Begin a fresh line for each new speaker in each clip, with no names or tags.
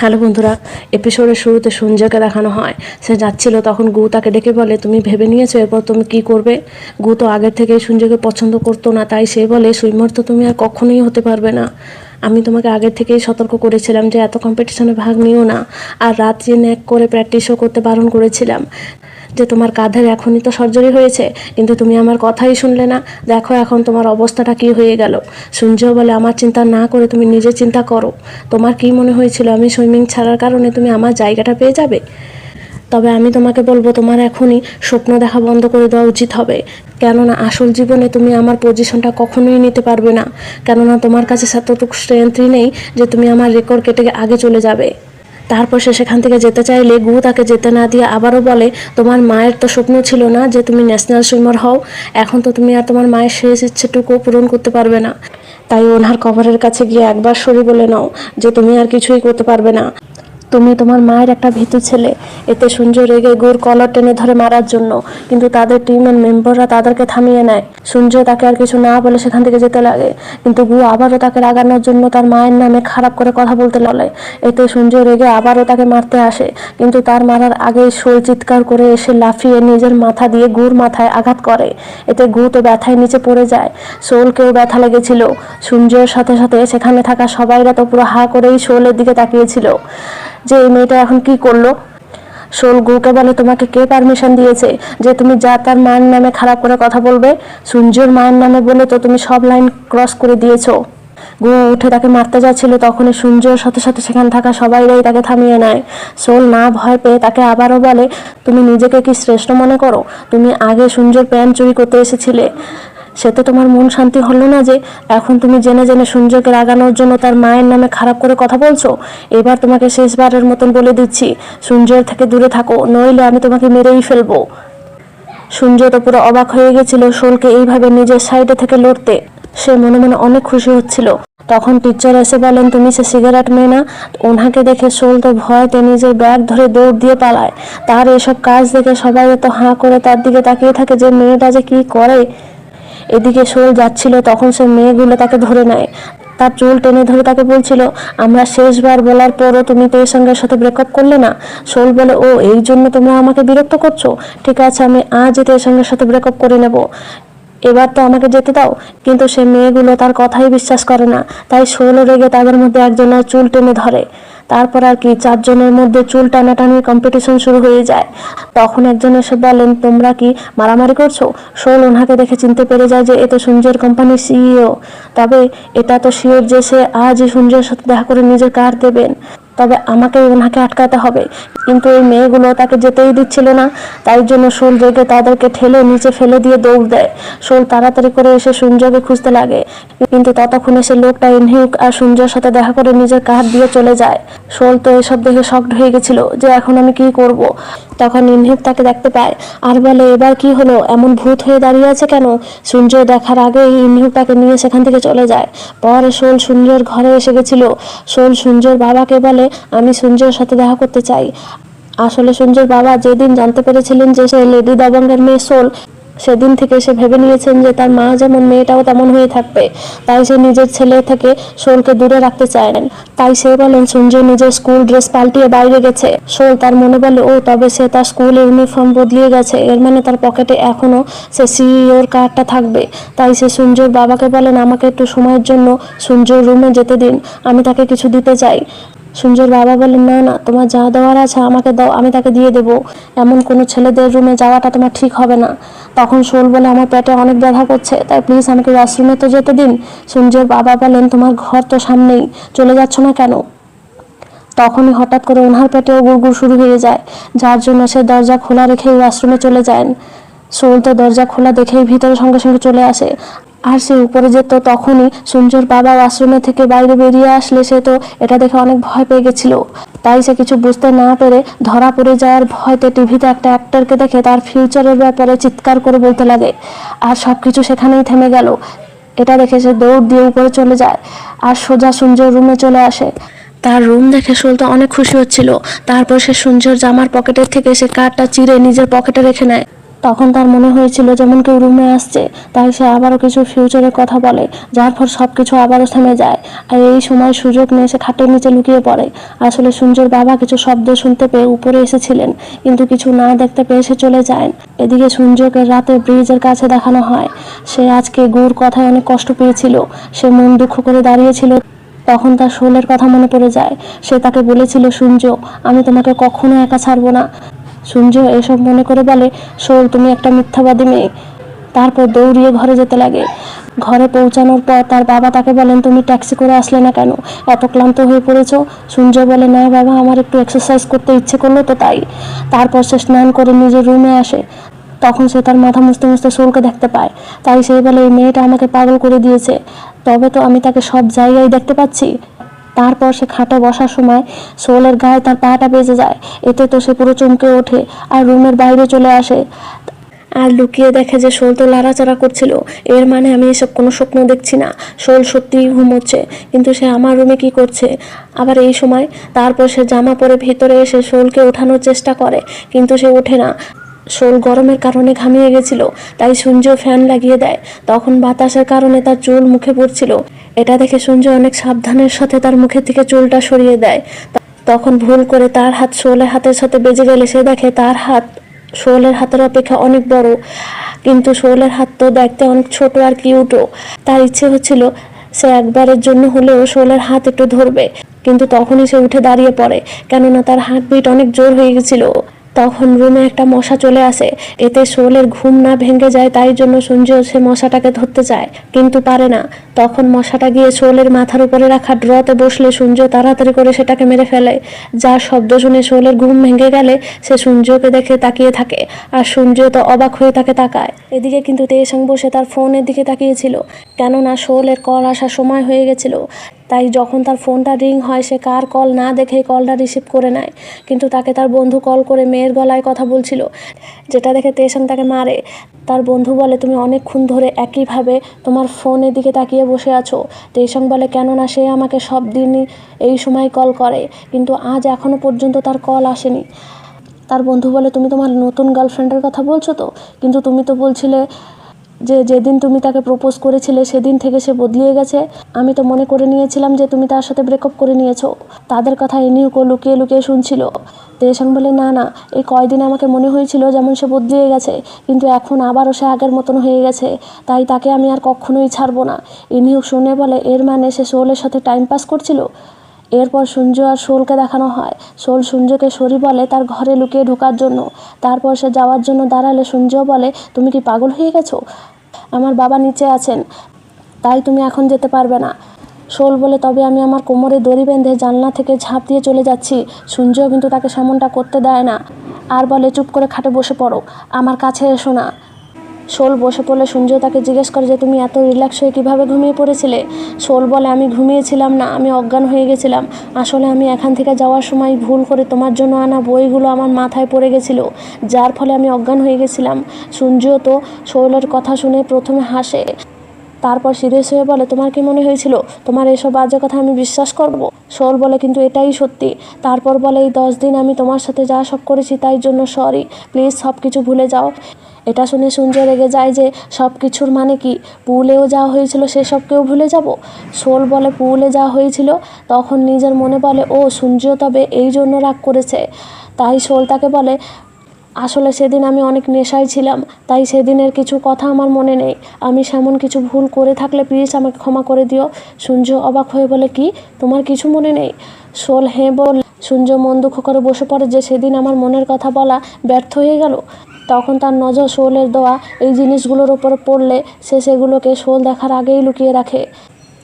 Hello বন্ধুরা এপিসোডের শুরুতে সঞ্জয়কে দেখানো হয়। সে যাচ্ছিল, তখন গু তাকে ডেকে বলে, তুমি ভেবে নিয়েছো? এরপর তুমি কি করবে? গু তো আগের থেকে সঞ্জয়কে পছন্দ করতো না, তাই সে বলে সুইমার তো তুমি আর কখনোই হতে পারবে না। আমি তোমাকে আগের থেকেই সতর্ক করেছিলাম যে, এত কম্পিটিশনে ভাগ নিও না। আর রাত্রি ন্যাক করে প্র্যাকটিসও করতে বারণ করেছিলাম। যে তোমার কাঁধের এখনই তো সার্জারি হয়েছে, কিন্তু তুমি আমার কথাই শুনলে না। দেখো এখন তোমার অবস্থাটা কি হয়ে গেল। সূর্য বলে আমার চিন্তা না করে তুমি নিজে চিন্তা করো। তোমার কি মনে হয়েছিল আমি সুইমিং ছাড়ার কারণে তুমি আমার জায়গাটা পেয়ে যাবে? তবে আমি তোমাকে বলব, তোমার এখনই স্বপ্ন দেখা বন্ধ করে দেওয়া উচিত হবে। কেননা আসল জীবনে তুমি আমার পজিশনটা কখনোই নিতে পারবে না। কেননা তোমার কাছে সেতটুকু স্ট্রেংথই নেই যে তুমি আমার রেকর্ড কেটে আগে চলে যাবে। তারপর সে সেখান থেকে যেতে চাইলে গু তাকে যেতে না দিয়ে আবারও বলে, তোমার মায়ের তো স্বপ্ন ছিল না যে তুমি ন্যাশনাল সুইমার হও। এখন তো তুমি আর তোমার মায়ের শেষ ইচ্ছেটুকু পূরণ করতে পারবে না। তাই ওনার কভারের কাছে গিয়ে একবার সরি বলে নাও যে তুমি আর কিছুই করতে পারবে না। তুমি তোমার মায়ের একটা ভীতু ছেলে। এতে সূর্য রেগে গুড় কলার টেনে ধরে মারার জন্য। কিন্তু তাদের টিমের মেম্বাররা তাদেরকে থামিয়ে নেয়। সূর্য তাকে আর কিছু না বলে সেখান থেকে যেতে লাগে। কিন্তু গু আবারও তাকে রাগানোর জন্য তার মায়ের নামে খারাপ করে কথা বলতে লাগে এতে সূর্য রেগে আবারও তাকে মারতে আসে। কিন্তু তার মারার আগেই শোল চিৎকার করে এসে লাফিয়ে নিজের মাথা দিয়ে গুড় মাথায় আঘাত করে। এতে গু তো ব্যথায় নিচে পড়ে যায়। শোলকেও ব্যথা লেগেছিল। সূর্যের সাথে সাথে সেখানে থাকা সবাইরা তো পুরো হা করেই শোলের দিকে তাকিয়েছিল। যে এই মেয়েটা এখন কি করল? শোল গুকে বলে, তোমাকে কে পারমিশন দিয়েছে যে তুমি যা তার মায়ের নামে খারাপ করে কথা বলবে? সূর্যর মায়ের নামে বলে তো তুমি সব লাইন ক্রস করে দিয়েছ। গু উঠে তাকে মারতে যাচ্ছিল, তখনই সূর্যর সাথে সাথে সেখানে থাকা সবাইরাই তাকে থামিয়ে নেয়। সোল না ভয় পেয়ে তাকে আবারও বলে, তুমি নিজেকে কি শ্রেষ্ঠ মনে করো? তুমি আগে সূর্যর প্যান্ট চুরি করতে এসেছিলে। সে তো তোমার মন শান্তি হলো না যে এখন তুমি জেনে জেনে সূর্যকে রাগানোর জন্য তার মায়ের নামে খারাপ করে কথা বলছো। এবার তোমাকে শেষবারের মতন বলে দিচ্ছি সূর্যের থেকে দূরে থাকো, নইলে আমি তোমাকে মেরেই ফেলব। সূর্য তো পুরো অবাক হয়ে গেছিল শোলকে এইভাবে নিজের সাইডে থেকে লড়তে। সে মনে মনে অনেক খুশি হচ্ছিল। তখন টিচার এসে বলেন, তুমি সে সিগারেট মেয়ে না? ওনাকে দেখে শোল তো ভয়তে নিজের ব্যাগ ধরে দৌড় দিয়ে পালায়। তার এসব কাজ দেখে সবাই এত হাঁ করে তার দিকে তাকিয়ে থাকে যে মেয়েটা যে কি করে। এদিকে শোল যাচ্ছিল, তখন সে মেয়েগুলো তাকে ধরে নেয়। তার চুল টেনে ধরে তাকে বলছিল, আমরা শেষবার বলার পরও তুমি তো এর সঙ্গে সাথে ব্রেকআপ করলে না? শোল বলে, ও, এই জন্য তোমরা আমাকে বিরক্ত করছ? ঠিক আছে, আমি আজ এতে এর সঙ্গে সাথে ব্রেকআপ করে নেব। এবার তো আমাকে যেতে দাও। কিন্তু সে মেয়েগুলো তার কথাই বিশ্বাস করে না। তাই ষোলো রেগে তাদের মধ্যে একজনের চুল টেনে ধরে। তারপর আর কি চারজনের মধ্যে চুল টানাটানির কম্পিটিশন শুরু হয়ে যায়। তখন একজন এসে বলেন, তোমরা কি মারামারি করছ? শোল ওনাকে দেখে চিনতে পেরে যায় যে, এ তো সূর্যের কোম্পানির সিইও তবে এটা তো শিওর যে সে আজই সূর্যের সাথে দেখা করে নিজের কার দেবেন। তবে আমাকে ওনাকে আটকাতে হবে। কিন্তু এই মেয়েগুলো তাকে যেতেই দিচ্ছিল না। তাই জন্য শোল রেগে তাদেরকে ঠেলে নিচে ফেলে দিয়ে দৌড় দেয়। শোল তাড়াতাড়ি করে এসে সূর্যকে খুঁজতে লাগে। কিন্তু ততক্ষণে সে লোকটা ইনহিউক আর সূর্যের সাথে দেখা করে নিজের কাঁধ দিয়ে চলে যায়। শোল তো এসব দেখে শক্ট হয়ে গেছিল যে এখন আমি কি করব। তখন ইনহিউক তাকে দেখতে পায়। আর বলে, এবার কি হলো? এমন ভূত হয়ে দাঁড়িয়ে আছে কেন? সূর্য দেখার আগেই ইনহিউক তাকে নিয়ে সেখান থেকে চলে যায়। পরে শোল সূর্যের ঘরে এসে গেছিল। শোল সূর্যর বাবাকে বলে, আমি সূর্যের সাথে দেখা করতে চাই। আসলে সূর্যর বাবা যেদিন জানতে পেরেছিলেন যে সে লেডি দাবঙ্গের মেয়ে সোল সেদিন থেকে সে ভেবে নিয়েছেন যে তার মা যেমন মেয়েটাও তেমন হয়ে থাকবে, তাই সে নিজের ছেলে থেকে শোলকে দূরে রাখতে চায়লেন তাই সে বলেন সূর্য নিজের স্কুল ড্রেস পাল্টিয়ে বাইরে গেছে। শোল তার মনে বলে, ও, তবে সে তার স্কুল ইউনিফর্ম বদলিয়ে গেছে। এর মানে তার পকেটে এখনও সে সিইওর কার্ডটা থাকবে। তাই সে সূর্যর বাবাকে বলেন, আমাকে একটু সময়ের জন্য সূর্যর রুমে যেতে দিন। আমি তাকে কিছু দিতে চাই। সূর্যর বাবা বলেন না না, তোমার যা দেওয়ার আছে আমাকে দাও, আমি তাকে দিয়ে দেবো। এমন কোনো ছেলেদের রুমে যাওয়াটা তোমার ঠিক হবে না। তখন শোল বলে, আমার পেটে অনেক ব্যথা করছে, তাই প্লিজ আমাকে ওয়াশরুমে তো যেতে দিন। সূর্যের বাবা বলেন, তোমার ঘর তো সামনেই, চলে যাচ্ছ না কেন? তখনই হঠাৎ করে ওনার পেটেও গুড়গুড় শুরু হয়ে যায়, যার জন্য সে দরজা খোলা রেখে ওয়াশরুমে চলে যান শোল তো দরজা খোলা দেখেই ভিতরে সঙ্গে সঙ্গে চলে আসে। আর সে উপরে যেত তখনই সূর্যর বাবা ওয়াশরুমে থেকে বাইরে বেরিয়ে আসলে সে তো এটা দেখে অনেক ভয় পেয়ে গেছিল। তাই সে কিছু বুঝতে না পেরে ধরা পড়ে যাওয়ার ভয়তে টিভিতে একটা অ্যাক্টরকে দেখে তার ফিউচারের ব্যাপারে চিৎকার করে বলতে লাগে। আর সব কিছু সেখানেই থেমে গেল। এটা দেখে সে দৌড় দিয়ে উপরে চলে যায় আর সোজা সূর্যের রুমে চলে আসে। তার রুম দেখে সুলতান অনেক খুশি হচ্ছিল। তারপর সে সূর্যর জামার পকেটের থেকে সে কার্ডটা চিরে নিজের পকেটে রেখে নেয়। তখন তার মনে হয়েছিল যেমন কেউ রুমে আসছে, তাই সে আবারও কিছু ফিউচারের কথা বলে, যার ফল সব কিছু আবারও থেমে যায়। আর এই সময় সুযোগ নিয়ে সে খাটের নিচে লুকিয়ে পড়ে। আসলে সূর্যর বাবা কিছু শব্দ শুনতে পেয়ে উপরে এসেছিলেন, কিন্তু কিছু না দেখতে পেয়ে সে চলে যায়। এদিকে সূর্যকে রাতে ব্রিজের কাছে দেখানো হয়। সে আজকে গুর কথায় অনেক কষ্ট পেয়েছিল। সে মন দুঃখ করে দাঁড়িয়েছিল। তখন তার শোলের কথা মনে পড়ে যায়। সে তাকে বলেছিল, সূর্য, আমি তোমাকে কখনো একা ছাড়বো না। সূর্য এসব মনে করে বলে, শোল, তুমি একটা মিথ্যাবাদী মেয়ে। তারপর দৌড়িয়ে ঘরে যেতে লাগে। ঘরে পৌঁছানোর পর তার বাবা তাকে বলেন, তুমি ট্যাক্সি করে আসলে না কেন? এত ক্লান্ত হয়ে পড়েছ? সূর্য বলে, না বাবা, আমার একটু এক্সারসাইজ করতে ইচ্ছে করল তো তাই। তারপর সে স্নান করে নিজের রুমে আসে। তখন সে তার মাথা মুছতে মুছতে সোলকে দেখতে পায়। তাই সে বলে, এই মেয়েটা আমাকে পাগল করে দিয়েছে। তবে তো আমি তাকে সব জায়গায় দেখতে পাচ্ছি। তারপর সে খাটে বসার সময় সোলের গায়ে তার পাটা বেজে যায়। এতে তো সে পুরো চমকে ওঠে আর রুমের বাইরে চলে আসে। আর লুকিয়ে দেখে যে শোল তো লাড়াচাড়া করছিল, এর মানে আমি এসব কোনো স্বপ্ন দেখছি না। শোল সত্যিই ঘুমোচ্ছে, কিন্তু সে আমার রুমে কি করছে? আবার এই সময় তারপর সে জামা পরে ভেতরে এসে শোলকে ওঠানোর চেষ্টা করে, কিন্তু সে ওঠে না। শোল গরমের কারণে ঘামিয়ে গেছিল, তাই সূর্য ফ্যান লাগিয়ে দেয়। তখন বাতাসের কারণে তার চুল মুখে পড়ছিল। এটা দেখে সূর্য অনেক সাবধানের সাথে তার মুখের থেকে চুলটা সরিয়ে দেয়। তখন ভুল করে তার হাত শোলের হাতের সাথে বেজে গেলে সে দেখে তার হাত শোলের হাতের অপেক্ষা অনেক বড়। কিন্তু শোলের হাত তো দেখতে অনেক ছোট আর কিউটও তার ইচ্ছে হচ্ছিল সে একবারের জন্য হলেও শোলের হাত একটু ধরবে। কিন্তু তখনই সে উঠে দাঁড়িয়ে পড়ে, কেননা তার হার্টবিট অনেক জোর হয়ে গেছিল। তখন রুমে একটা মশা চলে আসে। এতে শোলের ঘুম না ভেঙে যায়, তাই জন্য সূর্য সে মশাটাকে ধরতে চায়, কিন্তু পারে না। তখন মশাটা গিয়ে শোলের মাথার উপরে রাখা ড্রতে বসলে সূর্য তাড়াতাড়ি করে সেটাকে মেরে ফেলে। যার শব্দ শুনে শোলের ঘুম ভেঙে গেলে সে সূর্যকে দেখে তাকিয়ে থাকে, আর সূর্য তো অবাক হয়ে তাকে তাকায়। এদিকে কিন্তু তেসং বসে তার ফোনের দিকে তাকিয়েছিল, কেননা শোলের কল আসার সময় হয়ে গেছিল। তাই যখন তার ফোনটা রিং হয়, সে কার কল না দেখেই কলটা রিসিভ করে নেয়। কিন্তু তাকে তার বন্ধু কল করে মেয়ের গলায় কথা বলছিল, যেটা দেখে তেসং তাকে মারে। তার বন্ধু বলে, তুমি অনেকক্ষণ ধরে একইভাবে তোমার ফোনের দিকে তাকিয়ে বসে আছো তেসং বলে, কেননা সে আমাকে সব দিনই এই সময় কল করে, কিন্তু আজ এখনও পর্যন্ত তার কল আসেনি তার বন্ধু বলে, তুমি তোমার নতুন গার্লফ্রেন্ডের কথা বলছো তো? কিন্তু তুমি তো বলছিলে যে যেদিন তুমি তাকে প্রপোজ করেছিলে সেদিন থেকে সে বদলিয়ে গেছে। আমি তো মনে করে নিয়েছিলাম যে তুমি তার সাথে ব্রেকআপ করে নিয়েছো। তাদের কথা এনিউকো লুকিয়ে লুকিয়ে শুনছিল। তেসাং বলে, না না, এই কয়দিন আমাকে মনে হয়েছিল যেমন সে বদলিয়ে গেছে, কিন্তু এখন আবারও সে আগের মতন হয়ে গেছে। তাই তাকে আমি আর কখনোই ছাড়বো না। ইনিউক শুনে বলে, এর মানে সে সোলের সাথে টাইম পাস করছিল? এরপর সূর্য আর শোলকে দেখানো হয়। শোল সূর্যকে সরি বলে তার ঘরে লুকিয়ে ঢোকার জন্য। তারপর সে যাওয়ার জন্য দাঁড়ালে সূর্য বলে, তুমি কি পাগল হয়ে গেছো? আমার বাবা নিচে আছেন, তাই তুমি এখন যেতে পারবে না। শোল বলে, তবে আমি আমার কোমরে দড়ি বেঁধে জানলা থেকে ঝাঁপ দিয়ে চলে যাচ্ছি। সূর্য কিন্তু তাকে সেমনটা করতে দেয় না। আর বলে, চুপ করে খাটে বসে পড়ো। আমার কাছে এসো না। শোল বসে পড়লে সূর্য তাকে জিজ্ঞেস করে যে, তুমি এত রিল্যাক্স হয়ে কীভাবে ঘুমিয়ে পড়েছিলে? শোল বলে, আমি ঘুমিয়েছিলাম না, আমি অজ্ঞান হয়ে গেছিলাম। আসলে আমি এখান থেকে যাওয়ার সময় ভুল করে তোমার জন্য আনা বইগুলো আমার মাথায় পড়ে গেছিল, যার ফলে আমি অজ্ঞান হয়ে গেছিলাম। সূর্য তো শোলের কথা শুনে প্রথমে হাসে, তারপর সিরিয়াস হয়ে বলে, তোমার কি মনে হয়েছিল? তোমার এসব বাজে কথা আমি বিশ্বাস করব? শোল বলে, কিন্তু এটাই সত্যি। তারপর বলে, এই দশ দিন আমি তোমার সাথে যা সব করেছি তাই জন্য সরি। প্লিজ সব কিছু ভুলে যাও। এটা শুনে সূর্য রেগে যায় যে, সব কিছুর মানে কি? পুলেও যা হয়েছিল সেসবকেও ভুলে যাব? শোল বলে পুলে যা হয়েছিল, তখন নিজের মনে বলে, ও সূর্য তবে এই জন্য রাগ করেছে। তাই শোল তাকে বলে, আসলে সেদিন আমি অনেক নেশায় ছিলাম, তাই সেদিনের কিছু কথা আমার মনে নেই। আমি সেমন কিছু ভুল করে থাকলে প্লিজ আমাকে ক্ষমা করে দিও। সূর্য অবাক হয়ে বলে, কি? তোমার কিছু মনে নেই? শোল হ্যাঁ বল সূর্য মন দুঃখ করে বসে পড়ে যে, সেদিন আমার মনের কথা বলা ব্যর্থ হয়ে গেল। তখন তার নজর শোলের দেওয়া এই জিনিসগুলোর ওপরে পড়লে সে সেগুলোকে শোল দেখার আগেই লুকিয়ে রাখে।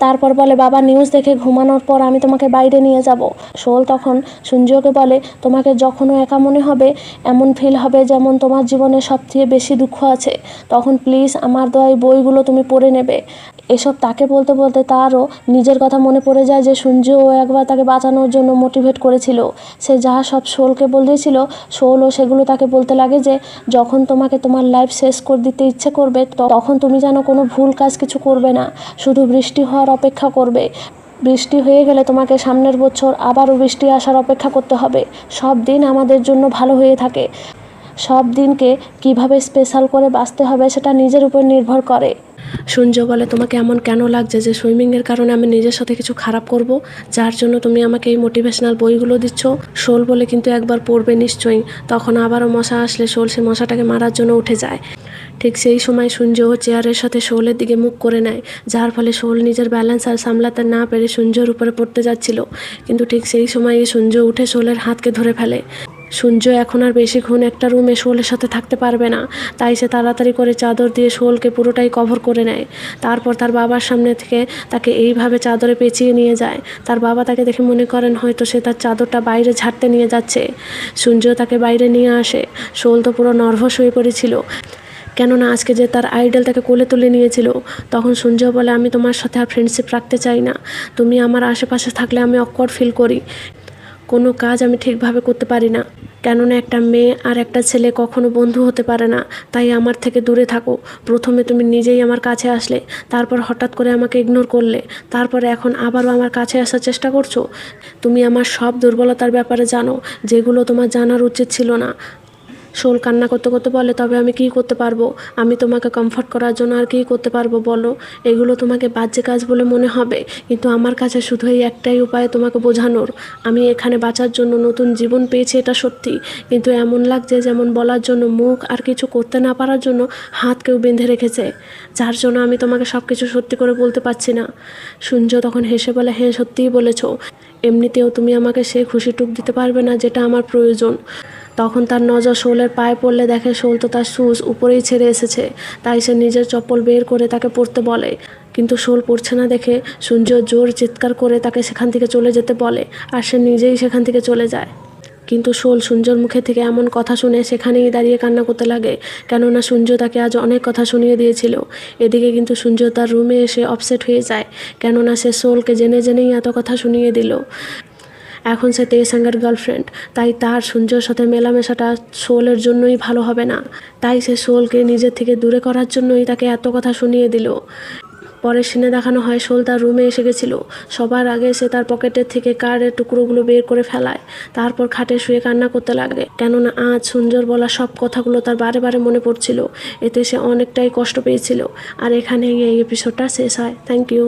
তারপর বলে, বাবা নিউজ দেখে ঘুমানোর পর আমি তোমাকে বাইরে নিয়ে যাব। শোল তখন সূর্যকে বলে, তোমাকে যখনও একা মনে হবে, এমন ফিল হবে যেমন তোমার জীবনে সবচেয়ে বেশি দুঃখ আছে। তখন প্লিজ আমার দেওয়া এই বইগুলো তুমি পড়ে নেবে। এসব তাকে বলতে বলতে তারও নিজের কথা মনে পড়ে যায় যে সূর্যও একবার তাকে বাঁচানোর জন্য মোটিভেট করেছিল। সে যা সব শোলকে বলেছিল শোলও সেগুলো তাকে বলতে লাগে যে, যখন তোমাকে তোমার লাইফ শেষ করে দিতে ইচ্ছে করবে তখন তুমি যেন কোনো ভুল কাজ কিছু করবে না। শুধু বৃষ্টি হওয়ার অপেক্ষা করবে। বৃষ্টি হয়ে গেলে তোমাকে সামনের বছর আবারও বৃষ্টি আসার অপেক্ষা করতে হবে। সব দিন আমাদের জন্য ভালো হয়ে থাকে। সব দিনকে কীভাবে স্পেশাল করে বাঁচতে হবে সেটা নিজের উপর নির্ভর করে। সূর্য বলে তোমাকে এমন কেন লাগছে যে সুইমিংয়ের কারণে আমি নিজের সাথে কিছু খারাপ করব? যার জন্য তুমি আমাকে এই মোটিভেশনাল বইগুলো দিচ্ছ। শোল বলে কিন্তু একবার পড়বে নিশ্চয়ই। তখন আবারও মশা আসলে শোল সে মশাটাকে মারার জন্য উঠে যায়। ঠিক সেই সময় সূর্য চেয়ারের সাথে শোলের দিকে মুখ করে নেয়, যার ফলে শোল নিজের ব্যালেন্স আর সামলাতে না পেরে সূর্যর উপরে পড়তে যাচ্ছিল। কিন্তু ঠিক সেই সময় সূর্য উঠে শোলের হাতকে ধরে ফেলে। সূর্য এখন আর বেশিক্ষণ একটা রুমে শোলের সাথে থাকতে পারবে না। তাই সে তাড়াতাড়ি করে চাদর দিয়ে শোলকে পুরোটাই কভার করে নেয়। তারপর তার বাবার সামনে থেকে তাকে এইভাবে চাদরে পেঁচিয়ে নিয়ে যায়। তার বাবা তাকে দেখে মনে করেন হয়তো সে তার চাদরটা বাইরে ঝাড়তে নিয়ে যাচ্ছে। সূর্য তাকে বাইরে নিয়ে আসে। শোল তো পুরো নার্ভাস হয়ে পড়েছিল। কেননা আজকে যে তার আইডল তাকে কোলে তুলে নিয়েছিল, তখন সূর্য বলে, আমি তোমার সাথে আর ফ্রেন্ডশিপ রাখতে চাই না। তুমি আমার আশেপাশে থাকলে আমি অকওয়ার্ড ফিল করি। কোনো কাজ আমি ঠিকভাবে করতে পারি না। কেননা একটা মেয়ে আর একটা ছেলে কখনো বন্ধু হতে পারে না। তাই আমার থেকে দূরে থাকো। প্রথমে তুমি নিজেই আমার কাছে আসলে, তারপর হঠাৎ করে আমাকে ইগনোর করলে, তারপর এখন আবারও আমার কাছে আসার চেষ্টা করছ? তুমি আমার সব দুর্বলতার ব্যাপারে জানো, যেগুলো তোমার জানার উচিত ছিল না। শোল কান্না করতে করতে বলে, তবে আমি কী করতে পারব? আমি তোমাকে কমফর্ট করার জন্য আর কী করতে পারব বলো? এগুলো তোমাকে বাজে কাজ বলে মনে হবে। কিন্তু আমার কাছে শুধু এই একটাই উপায় তোমাকে বোঝানোর। আমি এখানে বাঁচার জন্য নতুন জীবন পেয়েছি, এটা সত্যি। কিন্তু এমন লাগছে যেমন বলার জন্য মুখ আর কিছু করতে না পারার জন্য হাত কেউ বেঁধে রেখেছে। যার জন্য আমি তোমাকে সব কিছু সত্যি করে বলতে পারছি না। সূর্য তখন হেসে বলে হ্যাঁ সত্যিই বলেছ। এমনিতেও তুমি আমাকে সেই খুশিটুক দিতে পারবে না যেটা আমার প্রয়োজন। তখন তার নজর শোলের পায়ে পড়লে দেখে শোল তো তার শুজ উপরেই ছেড়ে এসেছে। তাই সে নিজের চপ্পল বের করে তাকে পড়তে বলে। কিন্তু শোল পড়ছে না দেখে সূর্য জোর চিৎকার করে তাকে সেখান থেকে চলে যেতে বলে আর সে নিজেই সেখান থেকে চলে যায়। কিন্তু শোল সূর্যর মুখে থেকে এমন কথা শুনে সেখানেই দাঁড়িয়ে কান্না করতে লাগে। কেননা সূর্য তাকে আজ অনেক কথা শুনিয়ে দিয়েছিল। এদিকে কিন্তু সূর্য তার রুমে এসে অপসেট হয়ে যায়। কেননা সে শোলকে জেনে জেনেই এত কথা শুনিয়ে দিল। এখন সে তেসাঙ্গের গার্লফ্রেন্ড তাই তার সূর্যর সাথে মেলামেশাটা শোলের জন্যই ভালো হবে না। তাই সে শোলকে নিজের থেকে দূরে করার জন্যই তাকে এত কথা শুনিয়ে দিল। পরের সিনে দেখানো হয় শোল তার রুমে এসে গেছিল। সবার আগে সে তার পকেটের থেকে কার্ডের টুকরোগুলো বের করে ফেলায়। তারপর খাটে শুয়ে কান্না করতে লাগে কেননা আজ সুন্দর বলা সব কথাগুলো তার বারে বারে মনে পড়ছিল। এতে সে অনেকটাই কষ্ট পেয়েছিল। আর এখানে এই এপিসোডটা শেষ হয়। Thank you